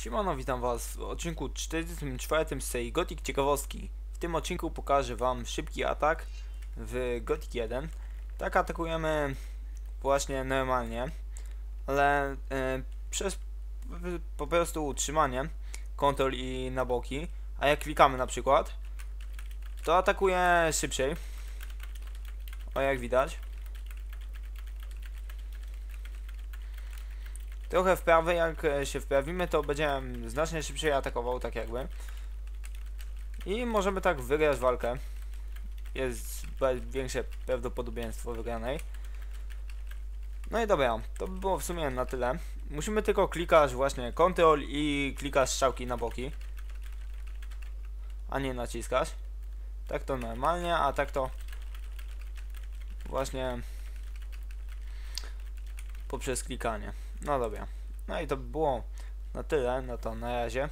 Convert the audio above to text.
Siemano, witam was w odcinku 44 z serii Gothic Ciekawostki. W tym odcinku pokażę wam szybki atak w Gothic 1. Tak atakujemy właśnie normalnie, ale e, przez po prostu utrzymanie kontrol i na boki, a jak klikamy na przykład, to atakuje szybciej. O jak widać. Trochę w prawej, jak e, się wprawimy, to będzie znacznie szybciej atakował, tak jakby. I możemy tak wygrać walkę. Jest większe prawdopodobieństwo wygranej. No i dobra, to by było w sumie na tyle. Musimy tylko klikać właśnie Ctrl i klikać strzałki na boki. A nie naciskać. Tak to normalnie, a tak to właśnie poprzez klikanie. No dobra. No i to by było na tyle, no to na razie.